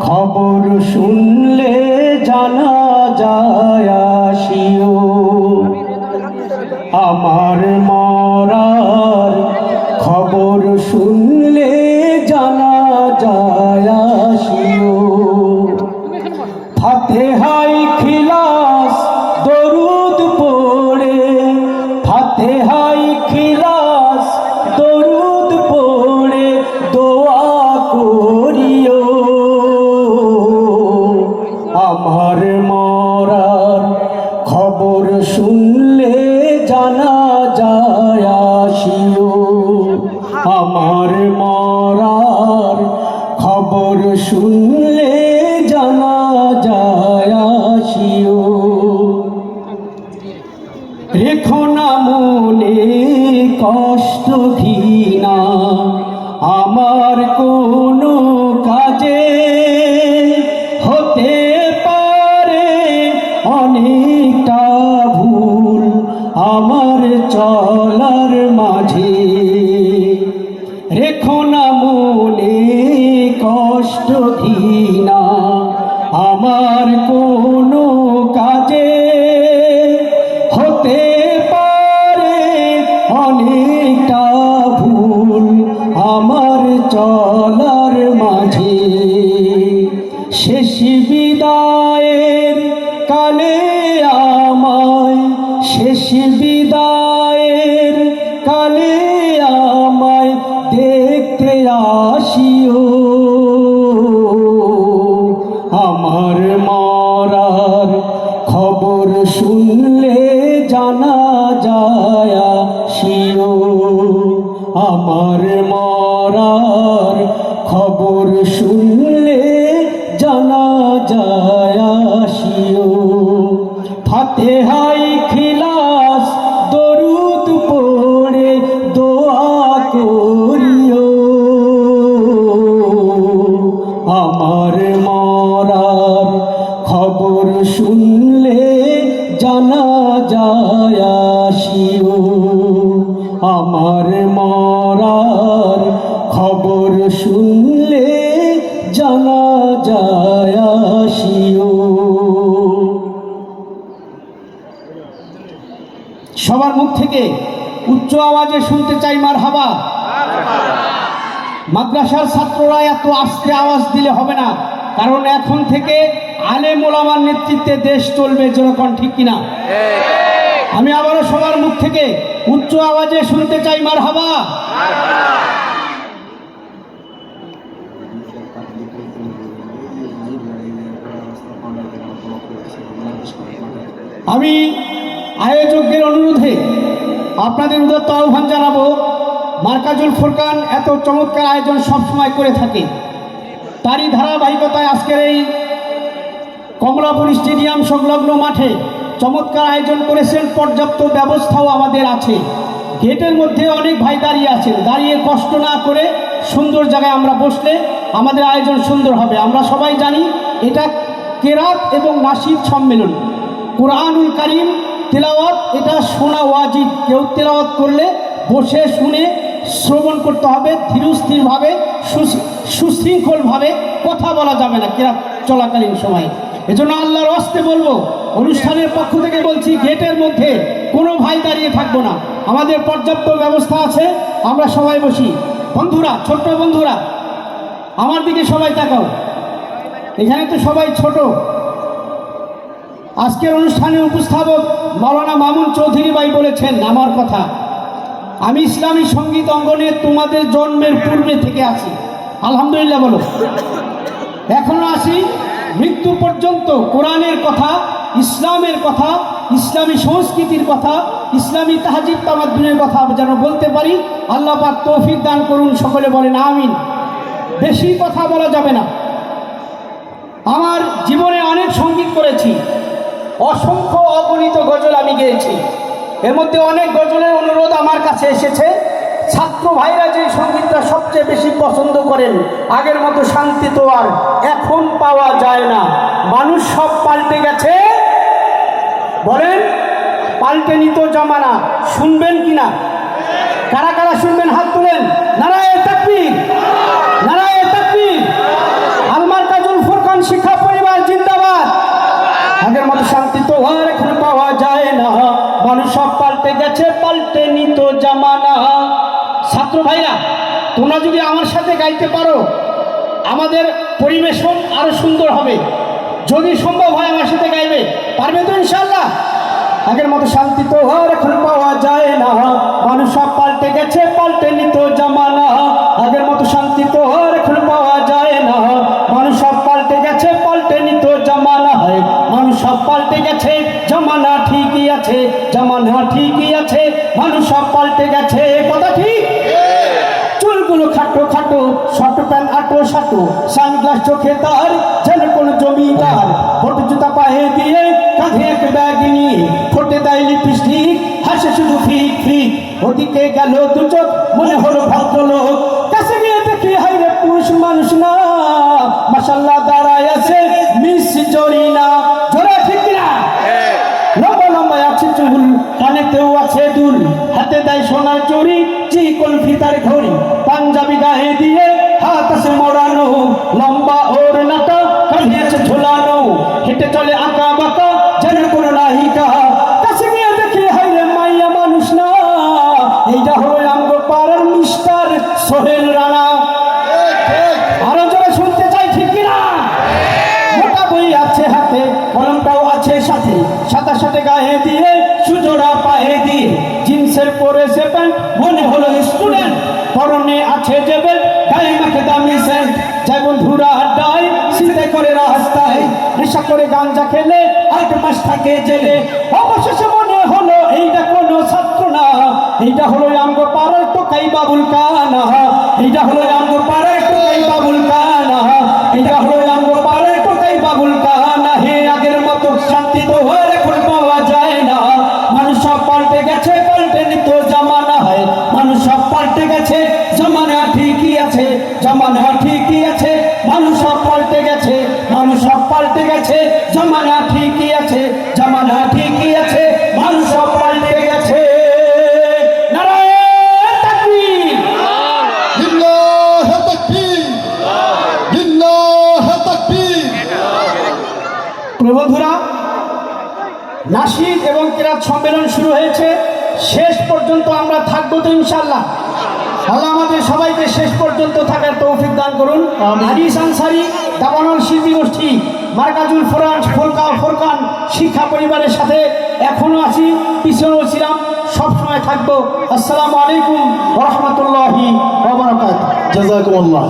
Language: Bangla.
খবর শুনলে জানা যায় আসিও। আমার মরার খবর শুনলে জানা যায় শুনলে ঘৃণা আমার কোনো কাজে হতে পারে অনেকটা ভুল আমার চলার মাঝে। শেষ বিদায়ের কালে আমার মরার খবর শুনলে জানা যায় আমার মরার খবর শুনলে জানা যায় সবার মুখ থেকে উচ্চ আওয়াজে শুনতে চাই মার হাবা মাদ্রাসার ছাত্ররা এত আস্তে আওয়াজ দিলে হবে না। কারণ এখন থেকে আলেম ওলামার নেতৃত্বে দেশ চলবে যেরকম ঠিক কিনা। আমি আবারও সবার মুখ থেকে উচ্চ আওয়াজে শুনতে চাই মার হাবা আমি আয়োজকদের অনুরোধে আপনাদের উদত্ত আহ্বান জানাব মার্কাজুল ফুরকান এত চমৎকার আয়োজন সবসময় করে থাকে। তারই ধারাবাহিকতায় আজকের এই কমলাপুর স্টেডিয়াম সংলগ্ন মাঠে চমৎকার আয়োজন করেছেন, পর্যাপ্ত ব্যবস্থাও আমাদের আছে। গেটের মধ্যে অনেক ভাই দাঁড়িয়ে আছেন। দাঁড়িয়ে কষ্ট না করে সুন্দর জায়গায় আমরা বসলে আমাদের আয়োজন সুন্দর হবে। আমরা সবাই জানি এটা কেরাত এবং নাসির সম্মেলন। কোরআনুল কারিম, তেলাওয়াত, এটা শোনা ওয়াজিব। কেউ তেলাওয়াত করলে বসে শুনে শ্রবণ করতে হবে, ধীরস্থিরভাবে, সুশ- সুশৃঙ্খলভাবে কথা বলা যাবে না কেরাত চলাকালীন সময়ে। এজন্য আল্লাহর অস্তে বলব, অনুষ্ঠানের পক্ষ থেকে বলছি, গেটের মধ্যে কোনো ভাই দাঁড়িয়ে থাকব না। আমাদের পর্যাপ্ত ব্যবস্থা আছে, আমরা সবাই বসি। বন্ধুরা, ছোট্ট বন্ধুরা, আমার দিকে সবাই তাকাও। এখানে তো সবাই ছোট। আজকের অনুষ্ঠানে উপস্থাপক মৌলানা মামুন চৌধুরী ভাই বলেছেন আমার কথা। আমি ইসলামী সংগীত অঙ্গনে তোমাদের জন্মের পূর্বে থেকে আছি। আলহামদুলিল্লাহ বলো। এখনও আসি মৃত্যু পর্যন্ত কোরআনের কথা, ইসলামের কথা, ইসলামী সংস্কৃতির কথা, ইসলামী তাহাজিব তামাদ্দুনের কথা যেন বলতে পারি, আল্লাহ পাক তৌফিক দান করুন, সকলে বলেন আমিন। বেশি কথা বলা যাবে না। আমার জীবনে অনেক সংগীত করেছি। অসংখ্য অগণিত গজল আমি গেয়েছি। এর মধ্যে অনেক গজলের অনুরোধ আমার কাছে এসেছে। ছাত্র ভাইরা যে সঙ্গীতটা সবচেয়ে বেশি পছন্দ করেন, আগের মতো শান্তি তো আর এখন পাওয়া যায় না। মানুষ সব পাল্টে গেছে। বলেন, পাল্টে নিত জমানা, শুনবেন কিনা? কারা কারা শুনবেন? হাত তুলেন। নারায় তাকবীর। ছাত্র ভাইরা, তোমরা যদি আমার সাথে গাইতে পারো, আমাদের পরিবেশন আরও সুন্দর হবে। যদি সম্ভব হয় আমার সাথে গাইবে, পারবে তো ইনশাল্লাহ আগের মতো শান্তি তো আর এখন পাওয়া যায় না। মানুষ সব পাল্টে গেছে, পাল্টে নিত জামানা। আগের মতো শান্তি তো আর এখন জামানা ঠিকই আছে। মানুষ সব পাল্টে গেছে। কথা ঠিক? চুলগুলো খাটো খাটো, শর্ট প্যান্ট আটো সাটো। সানগ্লাস চোখে তার, যেন কোনো জমিদার। ফটো জুতা পায়ে দিয়ে কাঁধে এক ব্যাগ নিয়ে ফোটে দেয় লিপস্টিক হাসে শুধু ফিক ফিক। ওদিকে গেল দু চোখ, মনে হলো ভদ্রলোক। কাছে গিয়ে দেখি হাইরে পুরুষ মানুষ না। মাসাল্লাহ দাঁড়ায় হাতে দেয় সোনার চুরি, চিকন ফিতার ঘড়ি। পাঞ্জাবি গায়ে দিয়ে হাত আছে মোড়ানো। লম্বা ওর নাটা কাঁধে আছে ঝোলানো। হেঁটে চলে আঁকা বাঁকা, যেন কোনো নাহিকা দেখি না। এইটা সোহেল রানা। শুনতে কিনা? আছে সাথে। সাথে সাথে গায়ে দিয়ে জিন্সের পরে প্যান্ট মনে হলো স্টুডেন্ট, পরনে আছে যে বেল্ট গায়ে মাখে দামি সেন্ট। যাই বন্ধুরা, আড্ডায়, শীতে করে রাস্তায়, নেশা করে গাঞ্জা খেলে, আট মাস থাকে জেলে। অবশেষে মনে হলো এইটা কোনো ছাত্র না। এইটা হলো আঙ্গ পাড়ার টোকাই বাবুল কানা। এইটা হলো আঙ্গ পাড়ার টোকাই বাবুল কানা। গেছে জামানা ঠিকই আছে জামানা ঠিকই আছে মানুষ পাল্টে গেছে। প্রবন্ধুরা নাসিক এবং কিরাত সম্মেলন শুরু হয়েছে। শেষ পর্যন্ত আমরা থাকব তো ইনশাল্লাহ আল্লাহ আমাদের সবাইকে শেষ পর্যন্ত থাকার তৌফিক দান করুন। হাদিস আনসারি দাবানল শিল্পী গোষ্ঠী মার্কাজুল ফোরান ফোরকা ফোরকান শিক্ষা পরিবারের সাথে এখনও আছি পিছনেও ছিলাম সবসময় থাকব। আসসালামু আলাইকুম রহমতুল্লাহি ওবরাকাত জাযাকুমুল্লাহ।